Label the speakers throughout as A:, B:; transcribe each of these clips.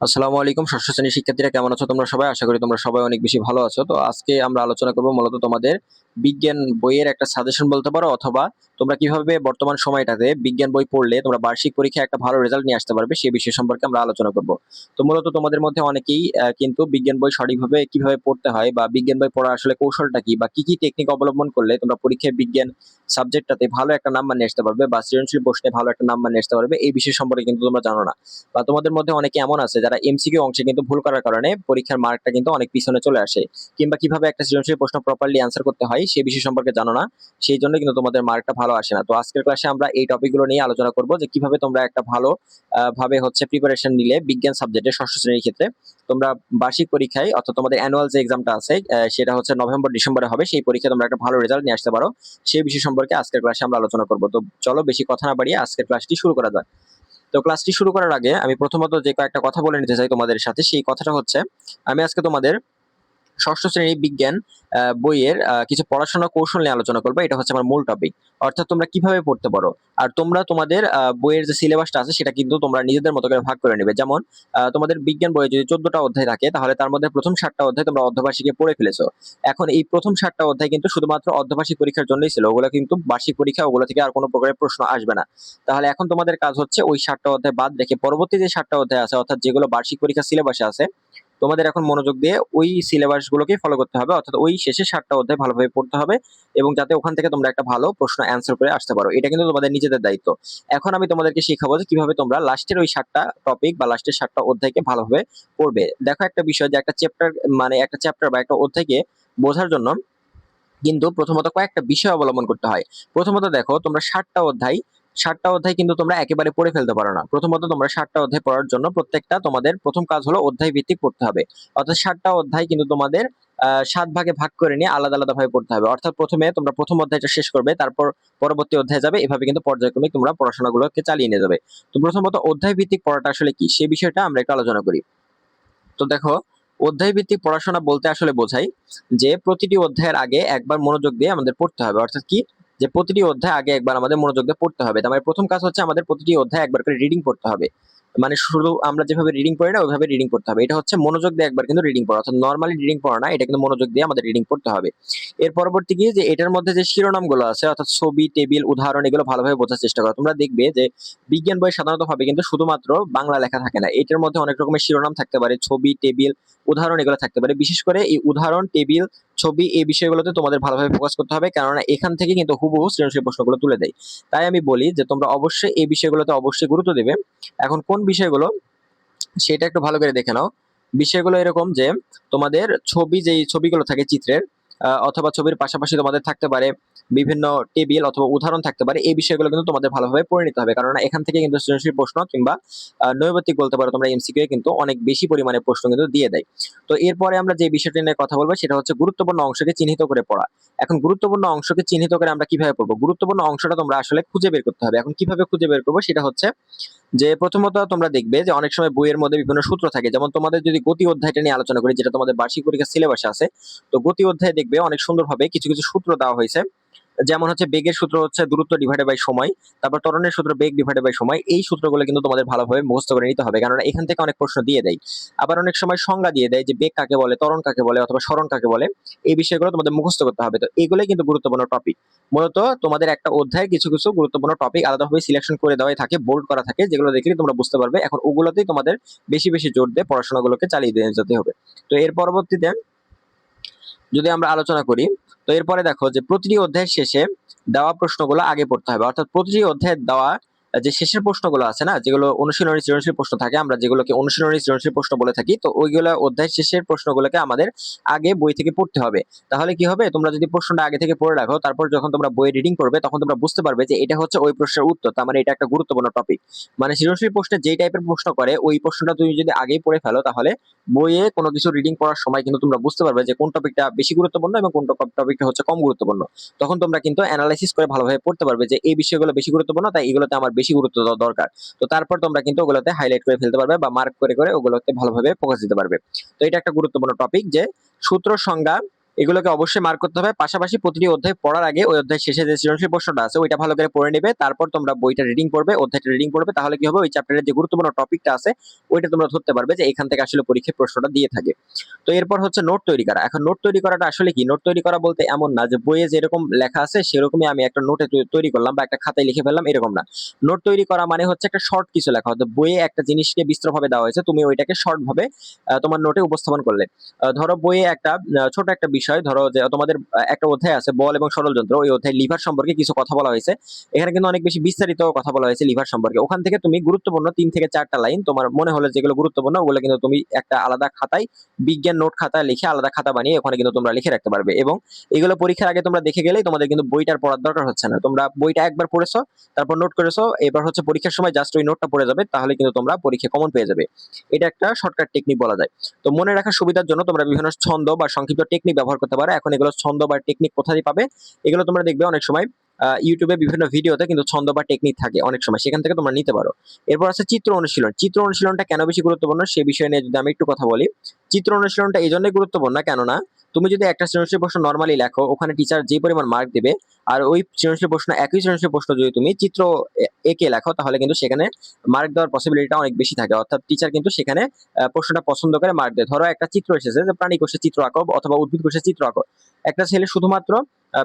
A: আসসালামু আলাইকুম, ষষ্ঠ শ্রেণির শিক্ষার্থীরা কেমন আছো তোমরা সবাই? আশা করি তোমরা সবাই অনেক বেশি ভালো আছো। তো আজকে আমরা আলোচনা করব মূলত তোমাদের বিজ্ঞান বইয়ের একটা সাজেশন বলতে পারো, অথবা তোমরা কীভাবে বর্তমান সময়টাতে বিজ্ঞান বই পড়লে তোমরা বার্ষিক পরীক্ষায় একটা ভালো রেজাল্ট নিয়ে আসতে পারবে, সেই বিষয় সম্পর্কে আমরা আলোচনা করব। তো মূলত তোমাদের মধ্যে অনেকেই কিন্তু বিজ্ঞান বই সঠিকভাবে কীভাবে পড়তে হয় বা বিজ্ঞান বই পড়ার আসলে কৌশলটা কি বা কি কি টেকনিক অবলম্বন করলে তোমরা পরীক্ষায় বিজ্ঞান সাবজেক্টটাতে ভালো একটা নাম্বার নিয়ে আসতে পারবে বা সৃজনশীল প্রশ্নে ভালো একটা নাম্বার নিয়ে আসতে পারবে, এই বিষয় সম্পর্কে কিন্তু তোমরা জানো না। বা তোমাদের মধ্যে অনেকে এমন আছে যারা এমসিকিউ অংশে কিন্তু ভুল করার কারণে পরীক্ষার মার্কটা কিন্তু অনেক পিছনে চলে আসে, কিংবা কীভাবে একটা সৃজনশীল প্রশ্ন প্রপারলি অ্যান্সার করতে হয় সেই বিষয় সম্পর্কে জানো না, সেই জন্য কিন্তু তোমাদের মার্কটা ভালো আসে না। তো আজকের ক্লাসে আমরা এই টপিকগুলো নিয়ে আলোচনা করব যে কীভাবে তোমরা একটা ভালো ভাবে হচ্ছে প্রিপারেশন নিলে বিজ্ঞান সাবজেক্টে ষষ্ঠ শ্রেণির ক্ষেত্রে তোমরা বার্ষিক পরীক্ষায় অর্থাৎ তোমাদের অ্যানুয়াল যে এক্সামটা আছে সেটা হচ্ছে নভেম্বর, ডিসেম্বরে হবে, সেই পরীক্ষায় তোমরা একটা ভালো রেজাল্ট নিয়ে আসতে পারো। সেই বিষয় সম্পর্কে আজকের ক্লাসে আমরা আলোচনা করব। তো চলো বেশি কথা না বাড়িয়ে আজকের ক্লাসটি শুরু করা যাক। তো ক্লাসটি শুরু করার আগে আমি প্রথমত যে কয়েকটা কথা বলে নিতে চাই তোমাদের সাথে, সেই কথাটা হচ্ছে, আমি আজকে তোমাদের ষষ্ঠ শ্রেণি বিজ্ঞান বইয়ের কিছু পড়াশোনা কৌশল নিয়ে আলোচনা করব। এটা হচ্ছে আমার মূল টপিক অর্থাৎ তোমরা কীভাবে পড়তে পারো? আর তোমরা তোমাদের বইয়ের যে সিলেবাসটা আছে, সেটা কিন্তু তোমরা নিজেদের মতো করে ভাগ করে নেবে। যেমন তোমাদের বিজ্ঞান বইয়ে যদি চোদ্দটা অধ্যায় থাকে, তাহলে তার মধ্যে প্রথম সাতটা অধ্যায় তোমরা অর্ধবার্ষিকে পড়ে ফেলেছো। এখন এই প্রথম সাতটা অধ্যায় কিন্তু শুধুমাত্র অর্ধবার্ষিক পরীক্ষার জন্যই ছিল। ওগুলো কিন্তু বার্ষিক পরীক্ষা, ওগুলো থেকে আর কোনো প্রকারের প্রশ্ন আসবে না। তাহলে এখন তোমাদের কাজ হচ্ছে ওই সাতটা অধ্যায় বাদ রেখে পরবর্তী যে সাতটা অধ্যায় আছে, অর্থাৎ যেগুলো বার্ষিক পরীক্ষা সিলেবাসে আছে তোমাদের এখন মনোযোগ দিয়ে ওই সিলেবাস গুলোকে ফলো করতে হবে, অর্থাৎ ওই শেষে সাতটা অধ্যায় ভালোভাবে পড়তে হবে এবং যাতে ওখান থেকে তোমরা একটা ভালো প্রশ্ন অ্যান্সার করে আসতে পারো। এটা কিন্তু তোমাদের নিজেদের দায়িত্ব। এখন আমি তোমাদেরকে শেখাবো যে কীভাবে তোমরা লাস্টের ওই সাতটা টপিক বা লাস্টের সাতটা অধ্যায়কে ভালোভাবে পড়বে। দেখো একটা বিষয় যে একটা চ্যাপ্টার মানে একটা চ্যাপ্টার বা একটা অধ্যায়কে বোঝার জন্য কিন্তু প্রথমত কয়েকটা বিষয় অবলম্বন করতে হয়। প্রথমত দেখো, তোমরা ষাটটা অধ্যায় ষাটটা অধ্যায় কিন্তু তোমরা একেবারে পড়ে ফেলতে পারো না। প্রথমত তোমরা ষাটটা অধ্যায় পড়ার জন্য প্রত্যেকটা তোমাদের প্রথম কাজ হলো অধ্যায় ভিত্তিক পড়তে হবে। অর্থাৎ ষাটটা অধ্যায় কিন্তু তোমাদের সাত ভাগে ভাগ করে নিয়ে আলাদা আলাদা ভাবে পড়তে হবে। অর্থাৎ প্রথমে তোমরা প্রথম অধ্যায়টা শেষ করবে, তারপর পরবর্তী অধ্যায় যাবে, এভাবে কিন্তু পর্যায়ক্রমে তোমরা পড়াশোনাগুলোকে চালিয়ে নিয়ে যাবে। তো প্রথমত অধ্যায় ভিত্তিক পড়াটা আসলে কি? সে বিষয়টা আমরা একটু আলোচনা করি। তো দেখো, অধ্যায় ভিত্তিক পড়াশোনা বলতে আসলে বোঝাই যে প্রতিটি অধ্যায়ের আগে একবার মনোযোগ দিয়ে আমাদের পড়তে হবে। অর্থাৎ কি? যে প্রতিটি অধ্যায় আগে একবার আমাদের মনোযোগ দিয়ে পড়তে হবে। তার মানে প্রথম কাজ হচ্ছে আমাদের প্রতিটি অধ্যায় একবার করে রিডিং পড়তে হবে। মানে শুধু আমরা যেভাবে রিডিং পড়ি না, ওইভাবে রিডিং করতে হবে। এটা হচ্ছে মনোযোগ দিয়ে একবার কিন্তু রিডিং পড়া। অর্থাৎ নর্মালি রিডিং পড়া না, এটা কিন্তু মনোযোগ দিয়ে আমাদের রিডিং পড়তে হবে। এর পরবর্তী কি? যে এটার মধ্যে যে শিরোনামগুলো আছে, অর্থাৎ ছবি টেবিল উদাহরণ, এগুলো ভালোভাবে বোঝার চেষ্টা করো। তোমরা দেখবে যে বিজ্ঞান বই সাধারণত ভাবে কিন্তু শুধুমাত্র বাংলা লেখা থাকে না। এটার মধ্যে অনেক রকমের শিরোনাম থাকতে পারে। ছবি টেবিল উদাহরণ এগুলো থাকতে পারে। বিশেষ করে এই উদাহরণ, টেবিল, ছবি এই বিষয়গুলোতে তোমাদের ভালোভাবে ফোকাস করতে হবে। কেননা এখান থেকে কিন্তু হুবহু সৃজনশীল প্রশ্নগুলো তুলে দেয়। তাই আমি বলি যে তোমরা অবশ্যই এই বিষয়গুলোতে অবশ্যই গুরুত্ব দেবে। এখন কোন বিষয়গুলো, সেটা একটু ভালো করে দেখে নাও। বিষয়গুলো এরকম যে তোমাদের ছবি যেই ছবিগুলো থাকে চিত্রের অথবা ছবির পাশাপাশি তোমাদের থাকতে পারে বিভিন্ন টেবিল অথবা উদাহরণ থাকতে পারে, এই বিষয়গুলো কিন্তু তোমাদের ভালোভাবে পড়ে নিতে হবে। কারণ এখান থেকে কিন্তু সৃজনশীল প্রশ্ন কিংবা নৈর্ব্যক্তিক বলতে পারো তোমরা এমসিকিউ কিন্তু অনেক বেশি পরিমাণে প্রশ্ন কিন্তু দিয়ে দেয়। তো এরপরে আমরা যে বিষয়টি নিয়ে কথা বলব সেটা হচ্ছে গুরুত্বপূর্ণ অংশকে চিহ্নিত করে পড়া। এখন গুরুত্বপূর্ণ অংশকে চিহ্নিত করে আমরা কীভাবে পড়ব? গুরুত্বপূর্ণ অংশটা তোমরা আসলে খুঁজে বের করতে হবে। এখন কীভাবে খুঁজে বের করব সেটা হচ্ছে যে প্রথমত তোমরা দেখবে যে অনেক সময় বইয়ের মধ্যে বিভিন্ন সূত্র থাকে। যেমন তোমাদের যদি গতি অধ্যায়টা নিয়ে আলোচনা করি, যেটা তোমাদের বার্ষিক পরীক্ষার সিলেবাসে আছে, তো গতি অধ্যায়ে দেখবে অনেক সুন্দরভাবে কিছু কিছু সূত্র দেওয়া হয়েছে। যেমন হচ্ছে বেগের সূত্র হচ্ছে দূরত্ব ডিভাইডেড বাই সময়, তারপর ত্বরণের সূত্র বেগ ডিভাইডেড বাই সময়, এই সূত্রগুলো কিন্তু তোমাদের ভালোভাবে মুখস্থ করে নিতে হবে। কারণ এখান থেকে অনেক প্রশ্ন দিয়ে দেয়। আবার অনেক সময় সংজ্ঞা দিয়ে দেয় যে বেগ কাকে বলে, ত্বরণ কাকে বলে অথবা স্মরণ কাকে বলে, এই বিষয়গুলো তোমাদের মুখস্থ করতে হবে। তো এগুলোই কিন্তু গুরুত্বপূর্ণ টপিক মূলত তোমাদের একটা অধ্যায়ে কিছু কিছু গুরুত্বপূর্ণ টপিক আলাদাভাবে সিলেকশন করে দেওয়াই থাকে বোল্ড করা থাকে, যেগুলো দেখলে তোমরা বুঝতে পারবে। এখন ওগুলোতেই তোমাদের বেশি বেশি জোর দিয়ে পড়াশোনাগুলোকে চালিয়ে দিয়ে যেতে হবে। তো এর পরবর্তীতে যদি আমরা আলোচনা করি তো এরপরে দেখো যে প্রতিটি অধ্যায়ের শেষে দেওয়া প্রশ্নগুলো আগে পড়তে হবে। অর্থাৎ প্রতিটি অধ্যায়ের দেওয়া যে শেষের প্রশ্নগুলো আছে না, যেগুলো অনুশীলনী সৃজনশীল প্রশ্ন থাকে, আমরা যেগুলোকে অনুশীলনী সৃজনশীল প্রশ্ন বলে থাকি, তো ওইগুলো অধ্যায়ের শেষের প্রশ্নগুলোকে আমাদের আগে বই থেকে পড়তে হবে। তাহলে কি হবে? তোমরা যদি প্রশ্নটা আগে থেকে পড়ে রাখো, তারপর যখন তোমরা বই রিডিং করবে, তখন তোমরা বুঝতে পারবে যে এটা হচ্ছে ওই প্রশ্নের উত্তর, তার মানে এটা একটা গুরুত্বপূর্ণ টপিক মানে সৃজনশীল প্রশ্নে যেই টাইপের প্রশ্ন করে, ওই প্রশ্নটা তুমি যদি আগেই পড়ে ফেলো, তাহলে বইয়ে কোনো কিছু রিডিং করার সময় কিন্তু তোমরা বুঝতে পারবে যে কোন টপিকটা বেশি গুরুত্বপূর্ণ এবং কোন টপিকটা হচ্ছে কম গুরুত্বপূর্ণ। তখন তোমরা কিন্তু অ্যানালাইসিস করে ভালোভাবে পড়তে পারবে যে এই বিষয়গুলো বেশি গুরুত্বপূর্ণ, তাই এগুলোতে আমার বেশি গুরুত্ব দেওয়া দরকার। তো তারপর তোমরা কিন্তু ওগুলোতে হাইলাইট করে ফেলতে পারবে বা মার্ক করে করে ওগুলোতে ভালোভাবে ফোকাস দিতে পারবে। তো এটা একটা গুরুত্বপূর্ণ টপিক যে সূত্র সংজ্ঞা এগুলোকে অবশ্যই মার্ক করতে হবে। পাশাপাশি প্রতিটি অধ্যায় পড়ার আগে ওই অধ্যায় শেষে যে সৃজনশীল প্রশ্নটা আছে, ওইটা ভালো করে পড়ে নেবে। তারপর তোমরা বইটা রিডিং করবে, অধ্যায়টা রিডিং করবে, তাহলে কি হবে? ওই চ্যাপ্টারের যে গুরুত্বপূর্ণ টপিকটা আছে, ওইটা তোমরা ধরতে পারবে যে এখান থেকে আসলে পরীক্ষায় প্রশ্নটা দিয়ে থাকে। তো এরপর হচ্ছে নোট তৈরি করা। এখন নোট তৈরি করাটা আসলে কি? নোট তৈরি করা বলতে এমন না যে বইয়ে যেরকম লেখা আছে, সেরকমই আমি একটা নোটে তৈরি করলাম বা একটা খাতায় লিখে ফেললাম, এরকম না। নোট তৈরি করা মানে হচ্ছে একটা শর্ট কিছু লেখা। হতো বইয়ে একটা জিনিসকে বিস্তৃতভাবে দেওয়া হয়েছে, তুমি ওইটাকে শর্ট ভাবে তোমার নোটে উপস্থাপন করলে। ধরো বইয়ে একটা ছোট একটা বিষয় ধরো যে তোমাদের একটা অধ্যায় আছে, বল এবং সরল যন্ত্র। ওই অধ্যায় লিভার সম্পর্কে কিছু কথা বলা হয়েছে। এখানে কিন্তু অনেক বেশি বিস্তারিত কথা বলা হয়েছে লিভার সম্পর্কে। ওখান থেকে তুমি গুরুত্বপূর্ণ তিন থেকে চারটা লাইন, তোমার মনে হলো যেগুলো গুরুত্বপূর্ণ, ওগুলো কিন্তু তুমি একটা আলাদা খাতায়, বিজ্ঞান নোট খাতা লিখে আলাদা খাতা বানিয়ে ওখানে কিন্তু তোমরা লিখে রাখতে পারবে। এবং এগুলো পরীক্ষার আগে তোমরা দেখে গেলেই তোমাদের কিন্তু বইটার পড়ার দরকার হচ্ছে না। তোমরা বইটা একবার পড়েছো, তারপর নোট করেছ, এবার হচ্ছে পরীক্ষার সময় জাস্ট ওই নোটটা পড়ে যাবে, তাহলে কিন্তু তোমরা পরীক্ষা কমন পেয়ে যাবে। এটা একটা শর্টকাট টেকনিক বলা যায়। তো মনে রাখার সুবিধার জন্য তোমরা বিভিন্ন ছন্দ বা সংক্ষিপ্ত টেকনিক ব্যবহার করতে পারো। এখন এগুলো ছন্দ বা টেকনিক কোথায় পাবে, এগুলো তোমরা দেখবে অনেক সময় ইউটিউবে বিভিন্ন ভিডিওতে কিন্তু ছন্দ বা টেকনিক থাকে অনেক সময়, সেখান থেকে তোমরা নিতে পারো। এরপর আছে চিত্র অনুশীলন। চিত্র অনুশীলনটা কেন বেশি গুরুত্বপূর্ণ সে বিষয় নিয়ে যদি আমি একটু কথা বলি, চিত্র অনুশীলনটা এই জন্যই গুরুত্বপূর্ণ কেননা, তুমি যদি একটা প্রশ্ন নর্মালি লেখো, ওখানে টিচার যে পরিমাণ মার্ক দিবে আর ওই সৃজনশীল প্রশ্ন, একই সৃজনশীল প্রশ্ন যদি তুমি চিত্র একে লেখো, তাহলে কিন্তু সেখানে মার্ক দেওয়ার পসিবিলিটিটা অনেক বেশি থাকে। অর্থাৎ টিচার কিন্তু সেখানে প্রশ্নটা পছন্দ করে মার্ক দেয়। ধরো একটা চিত্র এসেছে যে প্রাণী কোষে চিত্র আঁকো অথবা উদ্ভিদ কোষে চিত্র আঁকো। একটা ছেলে শুধুমাত্র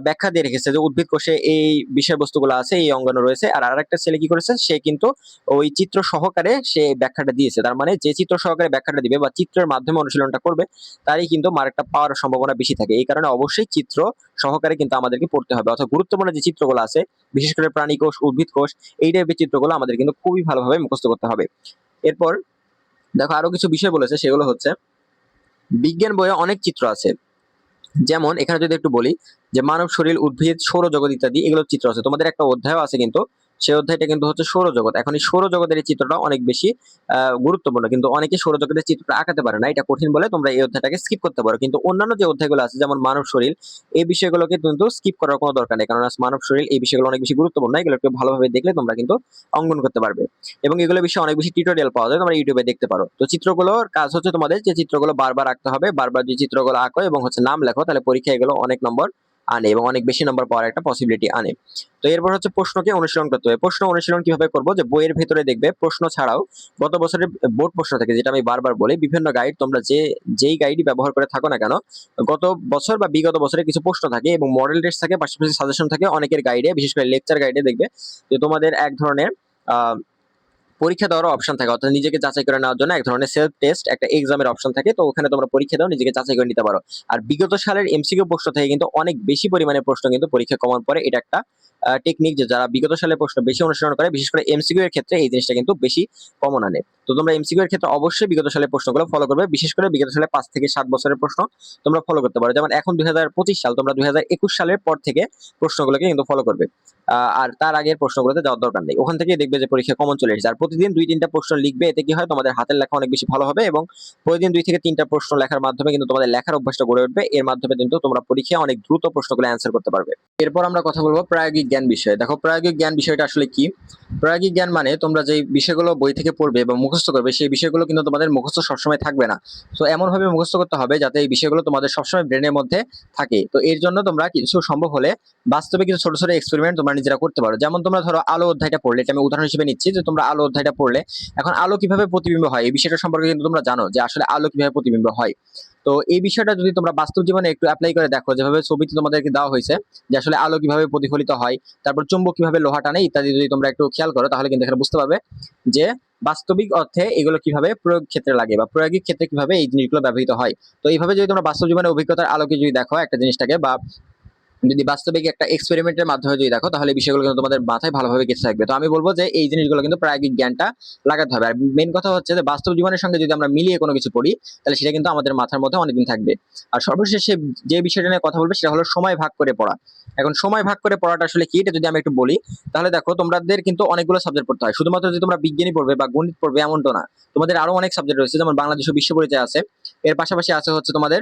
A: ব্যাখ্যা দিয়ে রেখেছে যে উদ্ভিদ কোষে এই বিষয়বস্তুগুলো আছে, এই অঙ্গাণু রয়েছে, আর আরেকটা ছেলে কি করেছে, সে কিন্তু ওই চিত্র সহকারে সে ব্যাখ্যাটা দিয়েছে। তার মানে যে চিত্র সহকারে ব্যাখ্যাটা দিবে বা চিত্রের মাধ্যমে অনুশীলনটা করবে, তারই কিন্তু মার্কটা পাওয়ার সম্ভাবনা বেশি থাকে। এই কারণে অবশ্যই চিত্র সহকারে কিন্তু আমাদেরকে পড়তে হবে। অর্থাৎ গুরুত্বপূর্ণ যে চিত্রগুলো আছে, বিশেষ করে প্রাণী কোষ, উদ্ভিদ কোষ এই টাইপের চিত্রগুলো আমাদের কিন্তু খুবই ভালোভাবে মুখস্থ করতে হবে। এরপর দেখো আরও কিছু বিষয় বলেছে, সেগুলো হচ্ছে বিজ্ঞান বইয়ে অনেক চিত্র আছে। যেমন এখানে যদি একটু বলি, যে মানব শরীর, উদ্ভিদ, সৌরজগৎ ইত্যাদি এগুলোর চিত্র আছে। তোমাদের একটা অধ্যায় আছে কিন্তু সেই অধ্যায়টা কিন্তু হচ্ছে সৌরজগৎ। এখন এই সৌরজগতের এই চিত্রটা অনেক বেশি গুরুত্বপূর্ণ। কিন্তু অনেকে সৌরজগতের চিত্রটা আঁকাতে পারে না, এটা কঠিন বলে তোমরা এই অধ্যায়টাকে স্কিপ করতে পারো। কিন্তু অন্যান্য যে অধ্যায়গুলো আছে, যেমন মানব শরীর, এই বিষয়গুলোকে কিন্তু স্কিপ করার কোনো দরকার নেই। কারণ মানব শরীর এই বিষয়গুলো অনেক বেশি গুরুত্বপূর্ণ এগুলোকে ভালোভাবে দেখলে তোমরা কিন্তু অঙ্কন করতে পারবে। এবং এগুলো বিষয়ে অনেক বেশি টিউটোরিয়াল পাওয়া যায়, তোমরা ইউটিউবে দেখতে পারো। তো চিত্রগুলোর কাজ হচ্ছে তোমাদের যে চিত্রগুলো বারবার আঁকতে হবে, বারবার যে চিত্রগুলো আঁকো এবং হচ্ছে নাম লেখো, তাহলে পরীক্ষা এগুলো অনেক নম্বর আনে এবং অনেক বেশি নম্বর পাওয়ার একটা পসিবিলিটি আনে। তো এরপর হচ্ছে প্রশ্নকে অনুশীলন করতে হবে। প্রশ্ন অনুশীলন কীভাবে করব? যে বইয়ের ভেতরে দেখবে প্রশ্ন ছাড়াও গত বছরের বোর্ড প্রশ্ন থেকে, যেটা আমি বারবার বলি, বিভিন্ন গাইড তোমরা যে, যেই গাইডই ব্যবহার করে থাকো না কেন, গত বছর বা বিগত বছরে কিছু প্রশ্ন থাকে এবং মডেল টেস্ট থাকে, পাশাপাশি সাজেশন থাকে অনেকের গাইডে বিশেষ করে লেকচার গাইডে দেখবে যে তোমাদের এক ধরনের পরীক্ষা দেওয়ার অপশন থাকে। অর্থাৎ নিজেকে যাচাই করে নেওয়ার জন্য এক ধরনের সেলফ টেস্ট একটা এক্সামের অপশন থাকে। তো ওখানে তোমরা পরীক্ষা দাও, নিজেকে যাচাই করে নিতে পারো। আর বিগত সালের এমসিকিউ প্রশ্ন থেকে কিন্তু অনেক বেশি পরিমাণে প্রশ্ন কিন্তু পরীক্ষা কমন পরে এটা একটা টেকনিক যে যারা বিগত সালের প্রশ্ন বেশি অনুসরণ করে, বিশেষ করে এমসিকিউ এর ক্ষেত্রে এই জিনিসটা কিন্তু বেশি কমন আনে। তো তোমরা এমসিকিউ এর ক্ষেত্রে অবশ্যই বিগত সালের প্রশ্নগুলো ফলো করবে, বিশেষ করে বিগত সালে পাঁচ থেকে সাত বছরের প্রশ্ন তোমরা ফলো করতে পারো। যেমন এখন দুই হাজার পঁচিশ সাল তোমরা দুই হাজার একুশ সালের পর থেকে প্রশ্নগুলোকে কিন্তু ফলো করবে। আর তার আগের প্রশ্নগুলোতে যাওয়ার দরকার নেই। ওখান থেকে দেখবে যে পরীক্ষা কমন চলে এসেছে। আর প্রতিদিন দুই তিনটা প্রশ্ন লিখবে, এতে কি হয়? তোমাদের হাতের লেখা অনেক বেশি ভালো হবে এবং প্রতিদিন দুই থেকে তিনটা প্রশ্ন লেখার মাধ্যমে কিন্তু তোমাদের লেখার অভ্যাসটা গড়ে উঠবে। এর মাধ্যমে কিন্তু তোমরা পরীক্ষায় অনেক দ্রুত প্রশ্নগুলো অ্যান্সার করতে পারবে। এরপর আমরা কথা বলব প্রায়োগিক জ্ঞান বিষয়ে। দেখো, প্রায়োগিক জ্ঞান বিষয়টা আসলে কি? প্রায়োগিক জ্ঞান মানে তোমরা যে বিষয়গুলো বই থেকে পড়বে বা মুখস্থ করবে, সেই বিষয়গুলো কিন্তু তোমাদের মুখস্থ সবসময় থাকবে না। তো এমন ভাবে মুখস্থ করতে হবে যাতে এই বিষয়গুলো তোমাদের সবসময় ব্রেনের মধ্যে থাকে। তো এর জন্য তোমরা কিছু সম্ভব হলে বাস্তবে কিছু ছোট ছোট এক্সপেরিমেন্ট তোমরা নিজেরা করতে পারো। যেমন তোমরা ধরো আলো অধ্যায়টা পড়লে, এটা আমি উদাহরণ হিসেবে নিচ্ছি যে তোমরা আলো অধ্যায়টা পড়লে, এখন আলো কীভাবে প্রতিবিম্ব হয়? এই বিষয়টা সম্পর্কে কিন্তু তোমরা জানো যে আসলে আলো কীভাবে প্রতিবিম্ব হয়। তো এই বিষয়টা যদি তোমরা বাস্তব জীবনে একটু অ্যাপ্লাই করে দেখো, যেভাবে ছবিতে তোমাদেরকে দেওয়া হয়েছে, যে আসলে আলো কীভাবে প্রতিফলিত হয়, তারপর চুম্বক কীভাবে লোহা টানে, ইত্যাদি যদি তোমরা একটু খেয়াল করো, তাহলে কিন্তু এখানে বুঝতে পারবে যে বাস্তবিক অর্থে এগুলো কীভাবে প্রয়োগ ক্ষেত্রে লাগে বা প্রয়োগিক ক্ষেত্রে কীভাবে এই জিনিসগুলো ব্যবহৃত হয়। তো এইভাবে যদি তোমরা বাস্তব জীবনের অভিজ্ঞতার আলোকে যদি দেখো একটা জিনিসটাকে বা যদি বাস্তবিক একটা এক্সপেরিমেন্টের মাধ্যমে যদি দেখো, তাহলে বিষয়গুলো কিন্তু তোমাদের মাথায় ভালোভাবে গেঁথে থাকবে। তো আমি বলব যে এই জিনিসগুলো কিন্তু প্রায়োগিক জ্ঞানটা লাগাতে হবে। আর মেন কথা হচ্ছে যে বাস্তব জীবনের সঙ্গে যদি আমরা মিলিয়ে কোনো কিছু পড়ি তাহলে সেটা কিন্তু আমাদের মাথার মধ্যে অনেকদিন থাকবে। আর সর্বশেষে যে বিষয়টা নিয়ে কথা বলবে, সেটা হলো সময় ভাগ করে পড়া। এখন সময় ভাগ করে পড়াটা আসলে কি? এটা যদি আমি একটু বলি, তাহলে দেখো তোমাদের কিন্তু অনেকগুলো সাবজেক্ট পড়তে হয়। শুধুমাত্র যে তোমরা বিজ্ঞানী পড়বে বা গণিত পড়বে, এমনটা না। তোমাদের আরও অনেক সাবজেক্ট রয়েছে, যেমন বাংলাদেশ বিশ্ব পরিচয় আছে। এর পাশাপাশি আছে হচ্ছে তোমাদের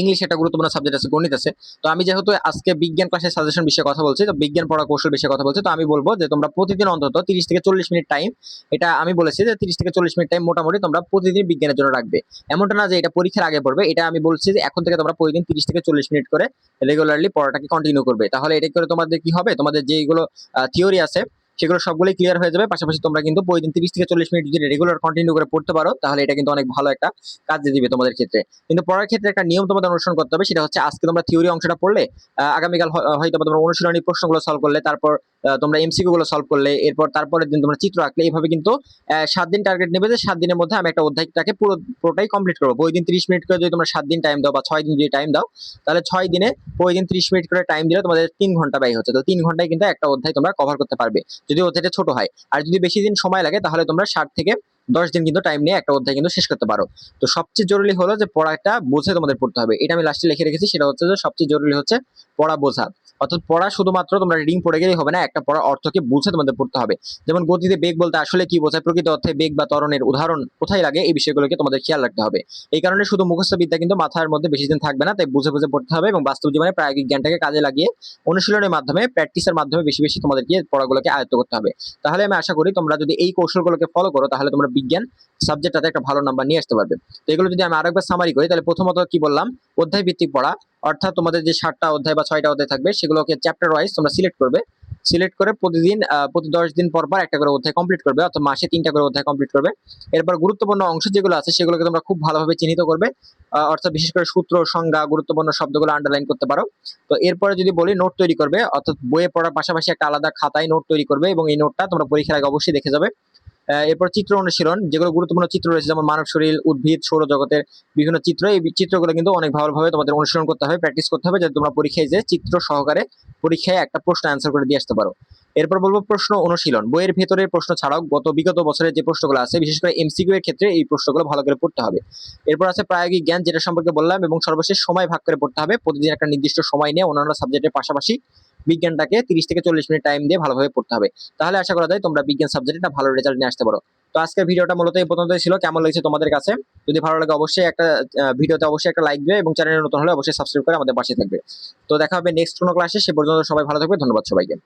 A: ইংলিশ একটা গুরুত্বপূর্ণ সাবজেক্ট আছে, গণিত আছে। তো আমি যেহেতু আজকে বিজ্ঞান ক্লাসের সাজেশন বিষয়ে কথা বলছি, তো বিজ্ঞান পড়া কৌশল বিষয়ে কথা বলছি, তো আমি বলব যে তোমরা প্রতিদিন অন্তত তিরিশ থেকে চল্লিশ মিনিট টাইম এটা আমি বলেছি যে তিরিশ থেকে চল্লিশ মিনিট টাইম মোটামুটি তোমরা প্রতিদিন বিজ্ঞানের জন্য রাখবে। এমনটা না যে এটা পরীক্ষার আগে পড়বে, এটা আমি বলছি যে এখন থেকে তোমরা প্রতিদিন তিরিশ থেকে চল্লিশ মিনিট করে রেগুলারলি পড়াটাকে কন্টিনিউ করবে। তাহলে এটা করে তোমাদের কি হবে? তোমাদের যেগুলো থিওরি আছে সেগুলো সবগুলোই ক্লিয়ার হয়ে যাবে। পাশাপাশি তোমরা কিন্তু প্রতিদিন তিরিশ থেকে চল্লিশ মিনিট যদি রেগুলার কন্টিনিউ করে পড়তে পারো, তাহলে এটা কিন্তু অনেক ভালো একটা কাজ দিবে তোমাদের ক্ষেত্রে। কিন্তু পড়ার ক্ষেত্রে একটা নিয়ম তোমাদের অনুসরণ করতে হবে, সেটা হচ্ছে আজকে তোমরা থিওরি অংশটা পড়লে আগামীকাল হয়- হয়তো তোমরা অনুশীলনী প্রশ্নগুলো সলভ করলে, তারপর তোমরা এমসিকিউ গুলো সলভ করলে, এরপর তারপরের দিন তোমরা চিত্র আঁকলে, এইভাবে কিন্তু সাত দিন টার্গেট নেবে যে সাত দিনের মধ্যে আমি একটা অধ্যায়টাকে পুরো, পুরোটাই কমপ্লিট করব। প্রতিদিন ত্রিশ মিনিট করে যদি তোমরা সাত দিন টাইম দাও বা ছয় দিন যদি টাইম দাও, তাহলে ছয় দিনে ওই দিন ত্রিশ মিনিট করে টাইম দিলে তোমাদের তিন ঘণ্টা ব্যয় হচ্ছে। তো তিন ঘন্টায় কিন্তু একটা অধ্যায় তোমরা কভার করতে পারবে, যদি অধ্যায়টা ছোট হয়। আর যদি বেশি দিন সময় লাগে, তাহলে তোমরা ষাট থেকে দশ দিন কিন্তু টাইম নিয়ে একটা অধ্যায় কিন্তু শেষ করতে পারো। তো সবচেয়ে জরুরি হলো যে পড়াটা বুঝে তোমাদের পড়তে হবে। এটা আমি লাস্টে লিখে রেখেছি, সেটা হচ্ছে যে সবচেয়ে জরুরি হচ্ছে পড়া বোঝা। অর্থাৎ পড়া শুধুমাত্র তোমরা রিডিং পড়ে গেলেই হবে না, একটা পড়া অর্থকে বুঝে তোমাদের পড়তে হবে। যেমন গতিতে বেগ বলতে আসলে কি বোঝায়? প্রকৃত অর্থে বেগ বা তরণের উদাহরণ কোথায় লাগে? এই বিষয়গুলোকে তোমাদের খেয়াল রাখতে হবে। এই কারণে শুধু মুখস্থ বিদ্যা কিন্তু মাথার মধ্যে বেশি দিন থাকবে না, তাই বুঝে বুঝে পড়তে হবে এবং বাস্তব জীবনে প্রায়োগিক জ্ঞানটাকে কাজে লাগিয়ে অনুশীলনের মাধ্যমে প্র্যাকটিসের মাধ্যমে বেশি বেশি তোমাদেরকে পড়াগুলোকে আয়ত্ত করতে হবে। তাহলে আমি আশা করি তোমরা যদি এই কৌশলগুলোকে ফলো করো, তাহলে তোমরা বিজ্ঞান সাবজেক্টটাতে একটা ভালো নাম্বার নিয়ে আসতে পারবে। তো এগুলো যদি আমি আরেকবার সামারি করি, তাহলে প্রথমত কি বললাম? অধ্যায় ভিত্তিক পড়া। অর্থাৎ তোমাদের যে সাতটা অধ্যায় বা ছয়টা অধ্যায় থাকবে, সেগুলোকে চ্যাপ্টার ওয়াইজ তোমরা সিলেক্ট করবে। সিলেক্ট করে প্রতিদিন প্রতি দশ দিন পর পর একটা করে অধ্যায় কমপ্লিট করবে, অর্থাৎ মাসে তিনটা করে অধ্যায় কমপ্লিট করবে। এরপর গুরুত্বপূর্ণ অংশ যেগুলো আছে, সেগুলোকে তোমরা খুব ভালোভাবে চিহ্নিত করবে অর্থাৎ বিশেষ করে সূত্র, সংজ্ঞা, গুরুত্বপূর্ণ শব্দগুলো আন্ডারলাইন করতে পারো। তো এরপরে যদি বলি নোট তৈরি করবে, অর্থাৎ বইয়ে পড়ার পাশাপাশি একটা আলাদা খাতায় নোট তৈরি করবে এবং এই নোটটা তোমরা পরীক্ষার আগে অবশ্যই দেখে যাবে। এরপর চিত্র অনুশীলন, যেগুলো গুরুত্বপূর্ণ চিত্র রয়েছে, যেমন মানব শরীর, উদ্ভিদ, সৌরজগতের বিভিন্ন চিত্র, এই চিত্রগুলো কিন্তু অনেক ভালোভাবে তোমাদের অনুশীলন করতে হবে প্র্যাকটিস করতে হবে, যাতে তোমরা পরীক্ষায় যে চিত্র সহকারে পরীক্ষায় একটা প্রশ্ন অ্যান্সার করে দিয়ে আসতে পারো। এরপর বলব প্রশ্ন অনুশীলন। বইয়ের ভেতরের প্রশ্ন ছাড়াও গত বিগত বছরের যে প্রশ্নগুলো আছে, বিশেষ করে এমসিকিউ এর ক্ষেত্রে এই প্রশ্নগুলো ভালো করে পড়তে হবে। এরপর আছে প্রায়োগিক জ্ঞান, যেটা সম্পর্কে বললাম, এবং সর্বশেষ সময় ভাগ করে পড়তে হবে। প্রতিদিন একটা নির্দিষ্ট সময় নিয়ে অন্যান্য সাবজেক্টের পাশাপাশি বিজ্ঞানটাকে তিরিশ থেকে চল্লিশ মিনিট টাইম দিয়ে ভালোভাবে পড়তে হবে। তাহলে আশা করা যায় তোমরা বিজ্ঞান সাবজেক্টটা ভালো রেজাল্ট নিয়ে আসতে পারো। তো আজকের ভিডিওটা মূলত এই পর্যন্ত ছিল। কেমন লাগছে তোমাদের কাছে? যদি ভালো লাগে অবশ্যই একটা ভিডিওতে অবশ্যই একটা লাইক দিবে এবং চ্যানেলে নতুন হলে অবশ্যই সাবস্ক্রাইব করে আমাদের পাশে থাকবে। তো দেখা হবে নেক্সট কোনো ক্লাসে সে পর্যন্ত সবাই ভালো থাকবে। ধন্যবাদ সবাইকে।